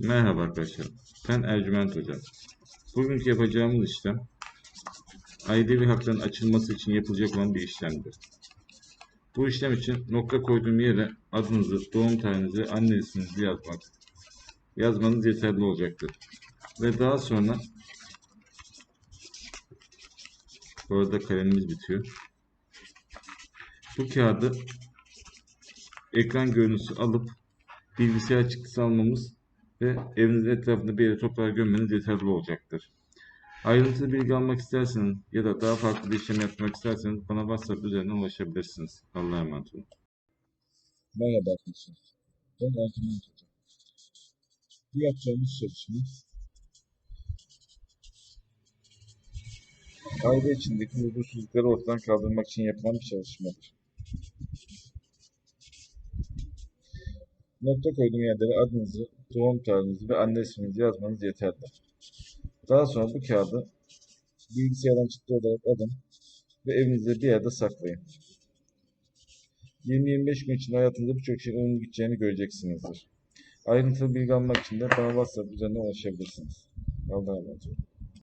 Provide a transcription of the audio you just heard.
Merhaba arkadaşlar. Ben Ercüment Hoca. Bugünkü yapacağımız işlem ailevi hakların açılması için yapılacak olan bir işlemdir. Bu işlem için nokta koyduğum yere adınızı, doğum tarihinizi anne isminizi yazmak, yazmanız yeterli olacaktır. Ve daha sonra bu arada kalemimiz bitiyor. Bu kağıdı ekran görüntüsü alıp bilgisayar çıktısı almamız ve evinizin etrafında bir yere toprağa gömmeniz yeterli olacaktır. Ayrıntılı bilgi almak isterseniz ya da daha farklı bir işlem yapmak isterseniz bana WhatsApp üzerinden ulaşabilirsiniz. Allah'a emanet olun. Merhaba arkadaşlar. Ben Ercüment Hoca. Bu yapacağımız çalışma aile içindeki huzursuzlukları ortadan kaldırmak için yapılan bir çalışmadır. Nokta koyduğum yerlere adınızı, doğum tarihinizi ve anne isminizi yazmanız yeterli. Daha sonra bu kağıdı bilgisayardan çıktı olarak alın ve evinizde bir yerde saklayın. 20-25 gün içinde hayatınızda birçok şeyin olumlu gideceğini göreceksinizdir. Ayrıntılı bilgi almak için de bana WhatsApp üzerinden ulaşabilirsiniz. Allah'a emanet olun.